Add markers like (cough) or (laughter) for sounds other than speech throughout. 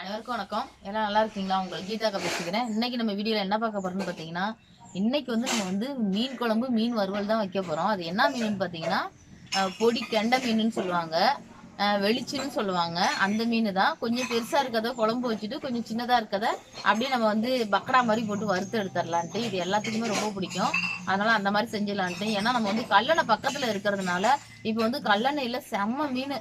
அனைவருக்கும் வணக்கம். எல்லாம் நல்லா இருக்கீங்களா? உங்களுக்கு கீதாக்கா பேசிக்கிறேன். இன்னைக்கு நம்ம வீடியோல என்ன பார்க்க போறோம்னு பார்த்தீங்கன்னா இன்னைக்கு வந்து நம்ம வந்து மீன் குழம்பு மீன் வறுவல் தான் வைக்க போறோம். அது என்ன மீன் பார்த்தீங்கன்னா பொடி கெண்டை மீனுன்னு சொல்லுவாங்க. அஹ், வெளிச்சின்னு சொல்லுவாங்க. அந்த மீன் தான். கொஞ்சம் பெருசா இருக்கத குழம்பு வச்சுட்டு கொஞ்சம் சின்னதா இருக்கத அப்படியே நம்ம வந்து பக்கடா மாதிரி போட்டு வறுத்து எடுத்துடலான்ட்டு. இது எல்லாத்துக்குமே ரொம்ப பிடிக்கும். அதனால அந்த மாதிரி செஞ்சிடலான்ட்டு. ஏன்னா நம்ம வந்து கல்லணை பக்கத்துல இருக்கிறதுனால இப்போ வந்து கல்லணையில செம்ம மீன்.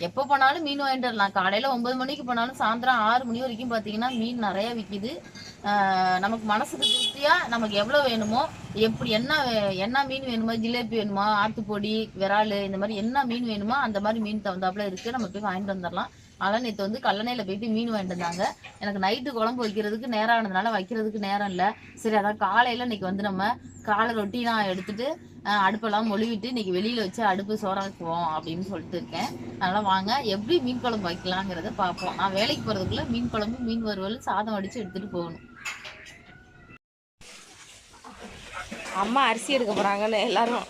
எப்போ போனாலும் மீன் வாங்கிட்டு வரலாம் காலையில ஒன்பது மணிக்கு போனாலும் சாயந்தரம் ஆறு மணி வரைக்கும் பார்த்தீங்கன்னா மீன் நிறைய விற்கிது நமக்கு மனசுக்கு திருப்தியா நமக்கு எவ்வளோ வேணுமோ எப்படி என்ன வே- என்ன மீன் வேணுமோ ஜிலேபி வேணுமா ஆத்துப்பொடி விரால் இந்த மாதிரி என்ன மீன் வேணுமோ அந்த மாதிரி மீன் தகுந்தாப்புல இருக்கு. நம்ம போய் வாங்கிட்டு வந்துடலாம் அதனால் நேற்று வந்து கல்லணையில் போயிட்டு மீன் வாங்கிட்டு வந்தாங்க. எனக்கு நைட்டு குழம்பு வைக்கிறதுக்கு நேரம் ஆனதுனால வைக்கிறதுக்கு நேரம் இல்லை. சரி அதான் காலையில் இன்னைக்கு வந்து நம்ம காலை ரொட்டிலாம் எடுத்துட்டு அடுப்பெல்லாம் மொழிவிட்டு இன்னைக்கு வெளியில் வச்சு அடுப்பு சோறாக்குவோம் அப்படின்னு சொல்லிட்டு இருக்கேன். அதனால் வாங்க எப்படி மீன் குழம்பு வைக்கலாங்கிறத பார்ப்போம். நான் வேலைக்கு போகிறதுக்குள்ளே மீன் குழம்பு மீன் வறுவல் சாதம் அடித்து எடுத்துகிட்டு போகணும். அம்மா அரிசி எடுக்க போகிறாங்கன்னு எல்லாரும்.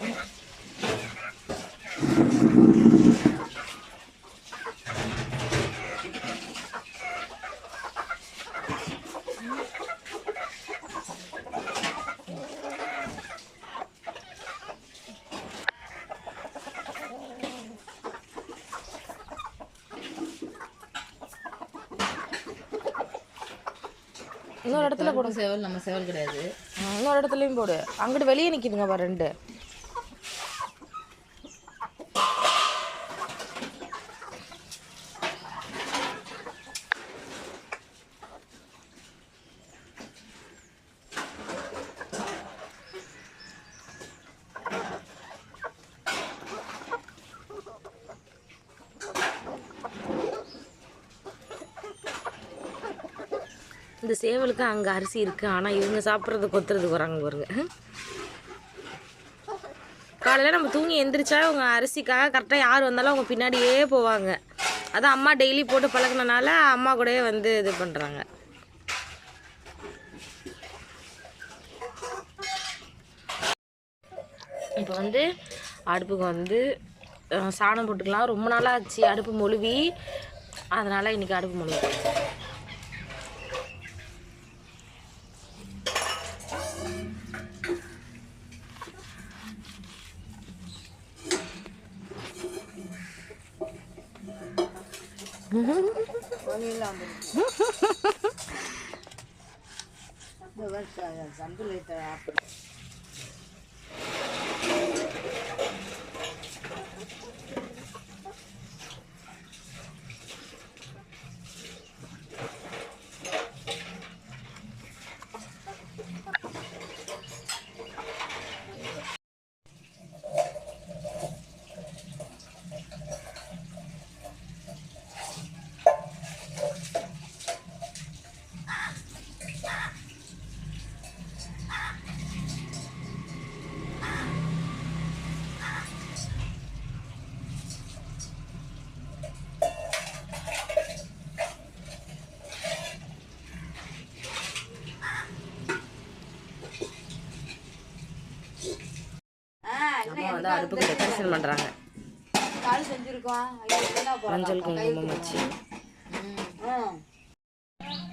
இன்னொரு இடத்துல போடு பருப்பு சேவல் நம்ம சேவல் கிடையாது. இன்னொரு இடத்துலயும் போடு. அங்கிட்டு வெளியே நிக்குதுங்க பாரு ரெண்டு. இந்த சேவலுக்கு அங்கே அரிசி இருக்குது ஆனால் இவங்க சாப்பிட்றது கொத்துறதுக்கு வராங்க பாருங்க. காலையில் நம்ம தூங்கி எந்திரிச்சா அவங்க அரிசிக்காக கரெக்டாக யார் வந்தாலும் அவங்க பின்னாடியே போவாங்க. அதான் அம்மா டெய்லி போட்டு பழகினனால அம்மா கூடயே வந்து இது பண்ணுறாங்க இப்போ வந்து அடுப்புக்கு வந்து சாணம் போட்டுக்கலாம். ரொம்ப நாளாக ஆச்சு அடுப்பு மொழுவி அதனால் இன்றைக்கி அடுப்பு மொழுவி. அம்மா (laughs) வந்து அடுப்புக்கு டெக்கரேஷன் பண்ணுறாங்க மஞ்சள் குங்குமம் வச்சு.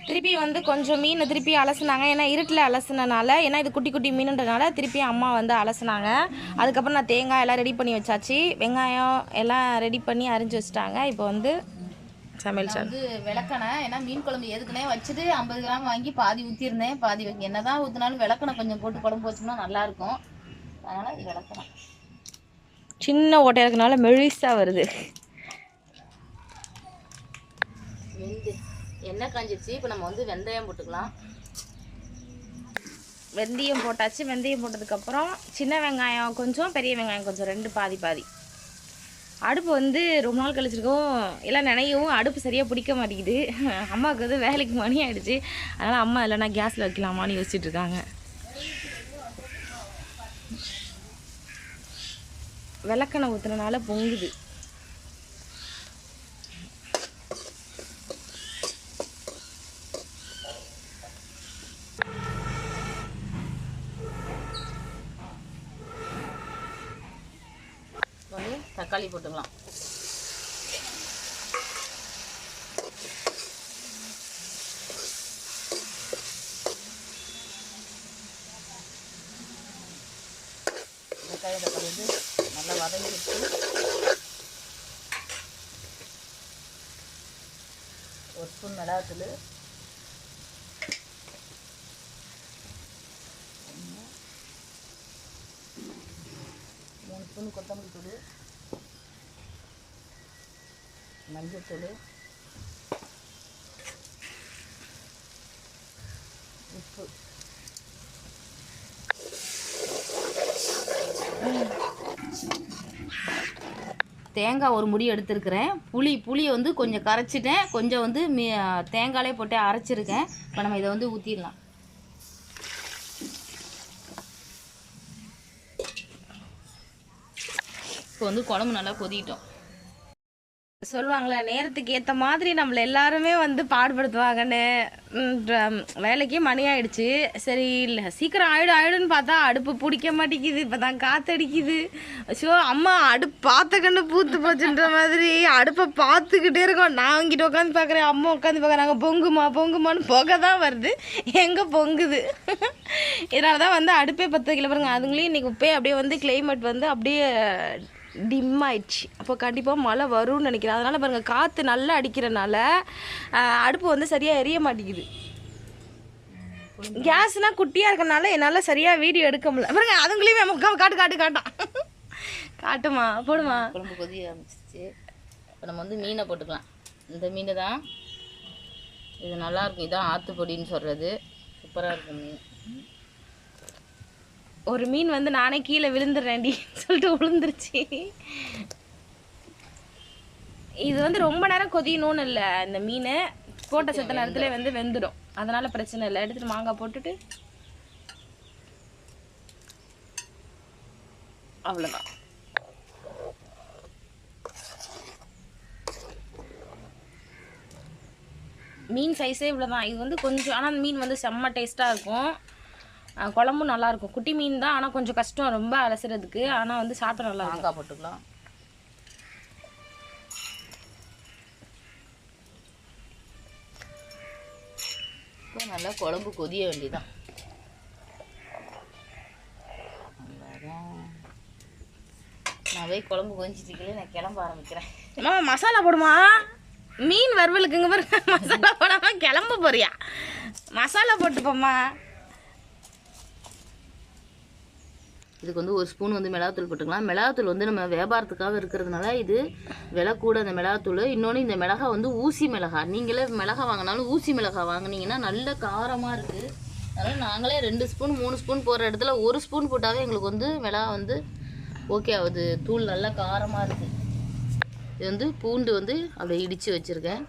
திருப்பி வந்து கொஞ்சம் மீனை திருப்பி அலசுனாங்க. ஏன்னா இருட்டில் அலசுனனால ஏன்னா இது குட்டி குட்டி மீனுன்றனால திருப்பி அம்மா வந்து அலசுனாங்க. அதுக்கப்புறம் நான் தேங்காய் எல்லாம் ரெடி பண்ணி வச்சாச்சு. வெங்காயம் எல்லாம் ரெடி பண்ணி அரிஞ்சு வச்சுட்டாங்க. இப்போ வந்து சமையல் சார் வந்து விளக்கணை. ஏன்னா மீன் குழம்பு எதுக்குனே வச்சுட்டு ஐம்பது கிராம் வாங்கி பாதி ஊற்றிருந்தேன் பாதி வைக்க என்னதான் ஊற்றினாலும் விளக்கணை கொஞ்சம் போட்டு குழம்பு வச்சோம்னா நல்லா இருக்கும். அதனால விளக்கணும் சின்ன ஓட்டையாக இருக்கனால மெலிசாக வருது. எண்ணெய் காஞ்சிருச்சு. இப்போ நம்ம வந்து வெந்தயம் போட்டுக்கலாம். வெந்தயம் போட்டாச்சு. வெந்தயம் போட்டதுக்கப்புறம் சின்ன வெங்காயம் கொஞ்சம் பெரிய வெங்காயம் கொஞ்சம் ரெண்டு பாதி பாதி. அடுப்பு வந்து ரொம்ப நாள் கழிச்சிருக்கோம். எல்லாம் நினைக்கவும் அடுப்பு சரியாக பிடிக்க மாட்டேங்குது. அம்மாவுக்கு வந்து வேலைக்கு மணி ஆயிடுச்சு. அதனால் அம்மா இல்லைனா கேஸில் வைக்கலாமான்னு யோசிச்சுட்டு இருக்காங்க. விளக்கெண்ணெய் ஊற்றுனனால பொங்குது. வந்து தக்காளி போட்டுக்கலாம். வெங்காயம் தக்காளி வந்து வதங்கிட்டு ஒரு ஸ்பூன் மிளகாத்தூள். மூணு ஸ்பூன் கொத்தமல்லி தூள். மஞ்சள் உப்பு. தேங்காய் ஒரு முடி எடுத்துருக்கிறேன். புளி புளியை வந்து கொஞ்சம் கரைச்சிட்டேன். கொஞ்சம் வந்து மீ தேங்காயிலே போட்டு அரைச்சிருக்கேன். இப்போ நம்ம இதை வந்து ஊற்றிடலாம் இப்போ வந்து குழம்பு நல்லா கொதிக்கிட்டோம் சொல்லுவாங்களே நேரத்துக்கு ஏற்ற மாதிரி நம்மளை எல்லாருமே வந்து பாடுபடுத்துவாங்கன்னு வேலைக்கு வேலைக்கே மணி ஆயிடுச்சு. சரி இல்லை சீக்கிரம் ஆயிடும் ஆயிடும்னு பார்த்தா அடுப்பு பிடிக்க மாட்டேங்குது இப்போ தான் காத்தடிக்குது ஸோ அம்மா அடுப்பு பார்த்த கண்ணு பூத்து போச்சுன்ற மாதிரி அடுப்பை பார்த்துக்கிட்டே இருக்கோம். நான் இங்கிட்ட உட்காந்து பார்க்குறேன் அம்மா உட்காந்து பார்க்குறாங்க பொங்குமா பொங்குமான்னு புகை தான் வருது. எங்கே பொங்குது? இதனால தான் வந்து அடுப்பே பத்து கிலோ பாருங்க. அதுங்களையும் இன்னைக்கு உப்பே அப்படியே வந்து கிளைமேட் வந்து அப்படியே டிம் ஆயிடுச்சு அப்போ கண்டிப்பாக மழை வரும்னு நினைக்கிறேன். அதனால் பாருங்கள் காற்று நல்லா அடிக்கிறனால அடுப்பு வந்து சரியாக எரிய மாட்டேங்குது. கேஸ்னால் குட்டியாக இருக்கனால என்னால் சரியாக வீடியோ எடுக்க முடியல. பாருங்க அதுங்களையுமே முக்கால் காட்டு காட்டு காட்டான் காட்டுமா போடுமா. குழம்பு கொதிய ஆரம்பிச்சிச்சு இப்போ நம்ம வந்து மீனை போட்டுக்கலாம். இந்த மீன் தான். இது நல்லாயிருக்கும் இதான் ஆத்துப்பொடின்னு சொல்கிறது சூப்பராக இருக்கும் மீன். ஒரு மீன் வந்து நானே கீழே விழுந்துடுறேன்டி சொல்லிட்டு விழுந்துருச்சு இது வந்து ரொம்ப நேரம் கொதியணும்னு இல்லை இந்த மீன். போட்ட செத்த நேரத்துல வந்து வெந்துடும் அதனால பிரச்சனை இல்லை. எடுத்துட்டு மாங்காய் போட்டுட்டு. அவ்வளோதான் மீன் சைஸே இவ்வளோதான் இது வந்து கொஞ்சம் ஆனால் மீன் வந்து செம்ம டேஸ்ட்டாக இருக்கும். குழம்பும் நல்லா இருக்கும் குட்டி மீன் தான் ஆனால் கொஞ்சம் கஷ்டம் ரொம்ப அலசுறதுக்கு. ஆனால் வந்து சாப்பிட நல்லா இருக்கும். போட்டுக்கலாம். இப்போ நல்லா குழம்பு கொதிய வேண்டியதான் நான் போய் குழம்பு கொதிச்சிட்டு நான் கிளம்ப ஆரம்பிக்கிறேன். அம்மா மசாலா போடுமா? மீன் வறுவலுக்குங்க பாருங்க. (laughs) மசாலா போடாம கிளம்ப போறியா? மசாலா போட்டு இதுக்கு வந்து ஒரு ஸ்பூன் வந்து மிளகாத்தூள் போட்டுக்கலாம். மிளகாத்தூள் வந்து நம்ம வியாபாரத்துக்காக இருக்கிறதுனால இது விலை கூட அந்த மிளகாத்தூள். இன்னொன்று இந்த மிளகா வந்து ஊசி மிளகா. நீங்களே மிளகா வாங்கினாலும் ஊசி மிளகா வாங்கினீங்கன்னா நல்ல காரமாக இருக்குது அதனால் நாங்களே ரெண்டு ஸ்பூன் மூணு ஸ்பூன் போடுற இடத்துல ஒரு ஸ்பூன் போட்டாவே எங்களுக்கு வந்து மிளகா வந்து ஓகே ஆகுது. தூள் நல்லா காரமாக இருக்குது இது வந்து பூண்டு வந்து அப்படியே இடித்து வச்சுருக்கேன்.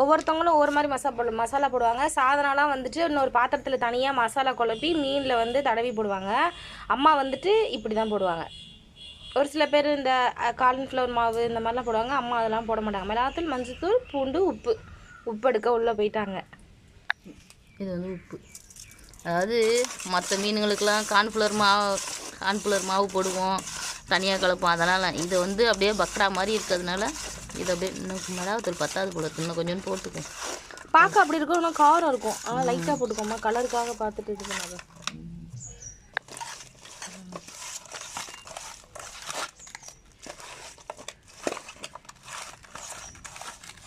ஒவ்வொருத்தவங்களும் ஒவ்வொரு மாதிரி மசாலா போடு மசாலா போடுவாங்க. சாதனாலாம் வந்துட்டு இன்னொரு பாத்திரத்தில் தனியாக மசாலா குழப்பி மீனில் வந்து தடவி போடுவாங்க. அம்மா வந்துட்டு இப்படி தான் போடுவாங்க. ஒரு சில பேர் இந்த கார்ன்ஃப்ளவர் மாவு இந்த மாதிரிலாம் போடுவாங்க. அம்மா அதெல்லாம் போட மாட்டாங்க. மிளகாத்தூள் மஞ்சத்தூள் பூண்டு உப்பு. உப்பு எடுக்க உள்ளே போயிட்டாங்க. இது வந்து உப்பு. அதாவது மற்ற மீனுங்களுக்கெல்லாம் கார்ன்ஃப்ளவர் மாவு கார்ன்ஃப்ளவர் மாவு போடுவோம். தனியாக கலப்போம். அதெல்லாம் இதை வந்து அப்படியே பக்ரா மாதிரி இருக்கிறதுனால இதை அப்படியே இன்னும் மிளகாத்தூள் பத்தாது போல. இன்னும் கொஞ்சம் போட்டுக்கோம் பார்க்க அப்படி இருக்கும் ஆனால் காரம் இருக்கும். ஆனால் லைட்டாக போட்டுக்கோமா கலருக்காக பார்த்துட்டு இது பண்ணாது.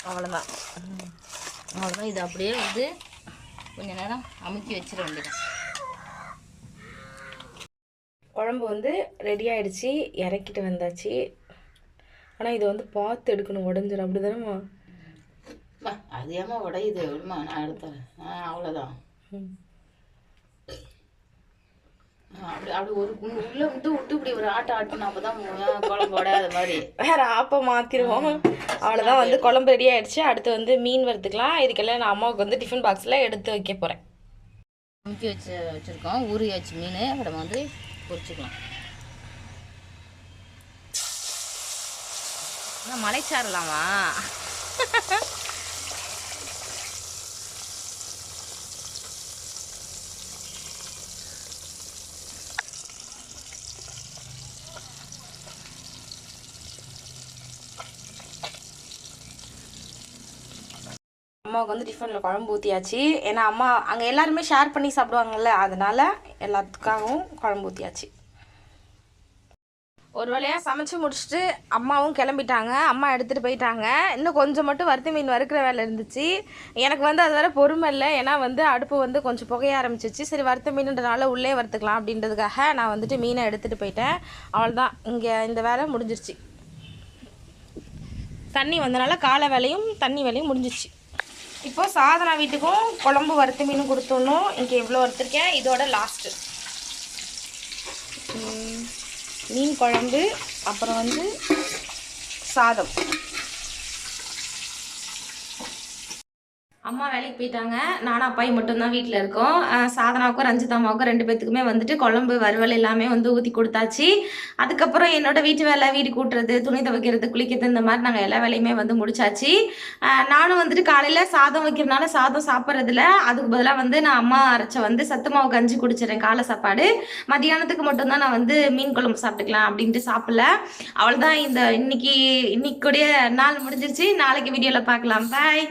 அவ்வளோதான் அவ்வளோதான் இது அப்படியே வந்து கொஞ்ச நேரம் அமுக்கி வச்சிட வேண்டியதான் குழம்பு வந்து ரெடி ஆயிடுச்சு. இறக்கிட்டு வந்தாச்சு. ஆனால் இதை வந்து பார்த்து எடுக்கணும். உடஞ்சிரும். அப்படி தானேம்மா அது ஏமா உடையுது? விடுமா நான் எடுத்துறேன். ஆ அவ்வளோதான் அப்படி அப்படி ஒரு உள்ள விட்டு விட்டு இப்படி ஒரு ஆட்டம் ஆட்டணும் அப்போ தான் குழம்பு உடையாத மாதிரி. வேற ஆப்பை மாற்றிடுவோம் அவ்வளோதான் வந்து குழம்பு ரெடி ஆயிடுச்சு. அடுத்து வந்து மீன் வறுத்துக்கலாம். இதுக்கெல்லாம் நான் அம்மாவுக்கு வந்து டிஃபன் பாக்ஸில் எடுத்து வைக்க போகிறேன் அமுக்கி வச்சு வச்சுருக்கோம். ஊறியாச்சு மீன். அதை நம்ம வந்து பொரிச்சுக்கலாம். மலைச்சாரலாமா? அம்மாவுக்கு வந்து டிஃபனில் குழம்பு ஊற்றியாச்சு ஏன்னா அம்மா அங்கே எல்லாருமே ஷேர் பண்ணி சாப்பிடுவாங்கல்ல அதனால எல்லாத்துக்காகவும் குழம்பு ஊற்றியாச்சு ஒரு வழியாக சமைச்சு முடிச்சுட்டு அம்மாவும் கிளம்பிட்டாங்க. அம்மா எடுத்துகிட்டு போயிட்டாங்க. இன்னும் கொஞ்சம் மட்டும் வறுத்தி மீன் வறுக்கிற வேலை இருந்துச்சு. எனக்கு வந்து அது வரை பொறுமை இல்லை. ஏன்னா வந்து அடுப்பு வந்து கொஞ்சம் புகைய ஆரம்பிச்சிச்சு. சரி வறுத்த மீனுன்றனால உள்ளே வறுத்துக்கலாம் அப்படின்றதுக்காக நான் வந்துட்டு மீனை எடுத்துகிட்டு போயிட்டேன். அவ்வளோதான் இங்கே இந்த வேலை முடிஞ்சிருச்சு. தண்ணி வந்தனால காலை வேலையும் தண்ணி வேலையும் முடிஞ்சிச்சு. இப்போது சாதனா வீட்டுக்கும் குழம்பு வறுத்த மீன் கொடுத்துடணும். இங்கே இவ்வளோ வறுத்துருக்கேன். இதோட லாஸ்ட்டு மீன் குழம்பு அப்புறம் வந்து சாதம். அம்மா வேலைக்கு போயிட்டாங்க. நானும் அப்பாயும் மட்டும்தான் வீட்டில் இருக்கோம். சாதனாவுக்கும் ரஞ்சிதாமாவுக்கும் ரெண்டு பேத்துக்குமே வந்துட்டு குழம்பு வறுவல் எல்லாமே வந்து ஊற்றி கொடுத்தாச்சு. அதுக்கப்புறம் என்னோட வீட்டு வேலை வீடு கூட்டுறது துணி துவைக்கிறது குளிக்கிறது இந்த மாதிரி நாங்கள் எல்லா வேலையுமே வந்து முடிச்சாச்சு. நானும் வந்துட்டு காலையில் சாதம் வைக்கிறதுனால சாதம் சாப்பிட்றதுல அதுக்கு பதிலாக வந்து நான் அம்மா அரைச்ச வந்து சத்து மாவு கஞ்சி குடிச்சிடுறேன் காலை சாப்பாடு. மதியானத்துக்கு மட்டும்தான் நான் வந்து மீன் குழம்பு சாப்பிட்டுக்கலாம் அப்படின்ட்டு சாப்பிடல. அவ்வளோதான் இந்த இன்னைக்கு இன்னைக்குடைய நாள் முடிஞ்சிருச்சு. நாளைக்கு வீடியோவில் பார்க்கலாம். பாய்